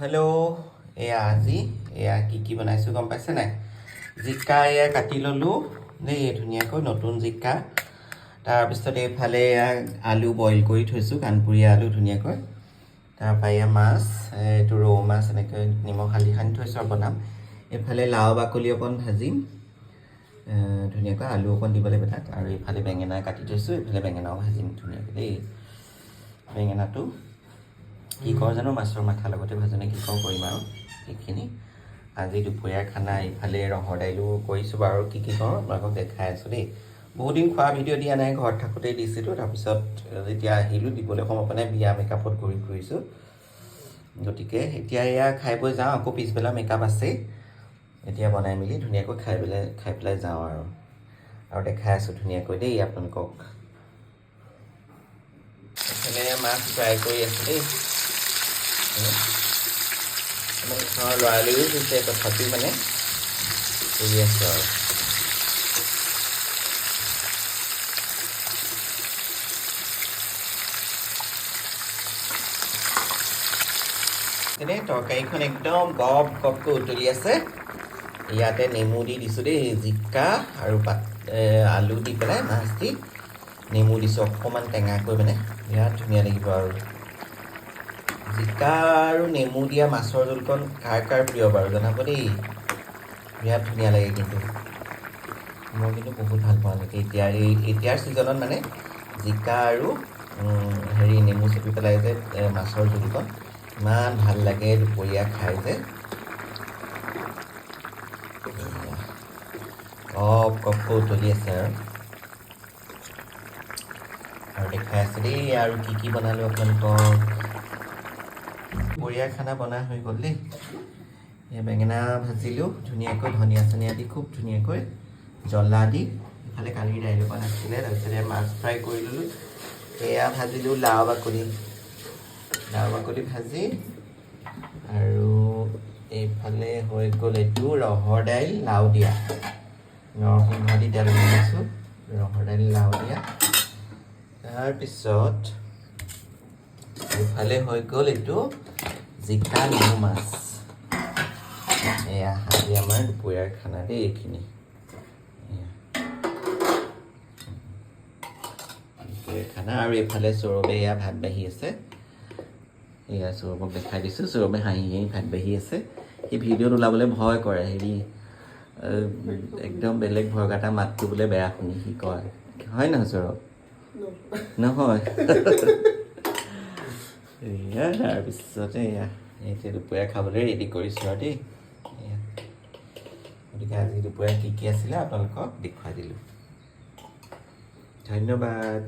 Hello এয়া আজি এয়া কি কি বনাইছোঁ গম পাইছে নাই? জিকা এয়া কাটি ল'লোঁ দেই ধুনীয়াকৈ নতুন জিকা। তাৰপিছত এইফালে এয়া আলু বইল কৰি থৈছোঁ কাণপুৰীয়া আলু ধুনীয়াকৈ। তাৰপৰা এয়া মাছ এইটো ৰৌ মাছ এনেকৈ নিমখ হালধি সানি থৈছোঁ আৰু বনাম। এইফালে লাও বাকলি অকণ ভাজিম। ধুনীয়াকৈ আলু অকণ দিব লাগিব তাত আৰু এইফালে বেঙেনা কাটি থৈছোঁ এইফালে বেঙেনাও ভাজিম ধুনীয়াকৈ দেই। বেঙেনাটো কি কৰোঁ জানো মাছৰ মাথাৰ লগতে ভাজোনে কি কৰোঁ কৰিম আৰু সেইখিনি আজি দুপৰীয়াৰ খানা ইফালে ৰহৰ দাইলো কৰিছোঁ বাৰু কি কি কৰোঁ আপোনালোকক দেখাই আছোঁ দেই। বহুত দিন খোৱা ভিডিঅ' দিয়া নাই ঘৰত থাকোঁতেই দিছিলোঁ তাৰপিছত যেতিয়া আহিলোঁ দিবলৈ পোৱা নাই বিয়া মেকআপত ঘূৰি ফুৰিছোঁ। গতিকে এতিয়া এয়া খাই বৈ যাওঁ আকৌ পিছবেলা মেকআপ আছেই। এতিয়া বনাই মেলি ধুনীয়াকৈ খাই পেলাই খাই পেলাই যাওঁ আৰু। আৰু দেখাই আছোঁ ধুনীয়াকৈ দেই আপোনালোকক। মাছ ফ্ৰাই কৰি আছোঁ দেই। লৰালৰিও হৈছে তথাপিও মানে কৰি আছোঁ আৰু। এনেই তৰকাৰীখন একদম গপ গপকৈ উতলি আছে। ইয়াতে নেমু দি দিছোঁ দেই জিকা আৰু পাত আলু দি পেলাই মাছ দি নেমু দিছোঁ অকণমান টেঙাকৈ মানে। বিৰাট ধুনীয়া লাগিব আৰু। জিকা আৰু নেমু দিয়া মাছৰ জোলকণ কাৰ কাৰ প্ৰিয় বাৰু জনাব দেই। বিৰাট ধুনীয়া লাগে কিন্তু। মই কিন্তু বহুত ভাল পাওঁ এনেকৈ। এতিয়া এই এতিয়াৰ ছিজনত মানে জিকা আৰু হেৰি নেমু চেপি পেলাই যে মাছৰ জোলকণ ইমান ভাল লাগে দুপৰীয়া খাই যে। কপ কপকৈ উতলি আছে আৰু। আৰু দেখাই আছে দেই আৰু কি কি বনালোঁ আপোনালোকক। দুপৰীয়াৰ খানা বনাই হৈ গ'ল দেই। এই বেঙেনা ভাজিলোঁ ধুনীয়াকৈ ধনিয়া চনিয়া দি খুব ধুনীয়াকৈ জ্বলা দি ইফালে কালিৰ দাইল অকণ আছিলে তাৰপিছতে মাছ ফ্ৰাই কৰি ল'লোঁ। এয়া ভাজিলোঁ লাও বাকলি। লাও বাকলি ভাজি আৰু এইফালে হৈ গ'ল এইটো ৰহৰ দাইল লাও দিয়া। নৰসিংহ দি তেল বনাইছোঁ ৰহৰ দাইল লাও দিয়া। তাৰপিছত এইফালে হৈ গ'ল এইটো জিকা নেমু মাছ এয়া আজি আমাৰ দুপৰীয়াৰ খানা দেই এইখিনি। দুপৰীয়াৰ খানা আৰু এইফালে সৌৰভে এয়া ভাত বাঢ়ি আছে এয়া সৌৰভক দেখাই দিছোঁ সৌৰভে হাঁহি হাঁহি ভাত বাঢ়ি আছে সি ভিডিঅ'ত ওলাবলৈ ভয় কৰে হেৰি একদম বেলেগ ভয়কাটা মাতটো বোলে বেয়া শুনি সি কয় হয় নহয় সৌৰভ নহয় এয়া, তাৰপিছতে এয়া এতিয়া দুপৰীয়া খাবলৈ ৰেডি কৰিছোঁ আৰু দেই। গতিকে আজি দুপৰীয়া কি কি আছিলে আপোনালোকক দেখুৱাই দিলোঁ। ধন্যবাদ।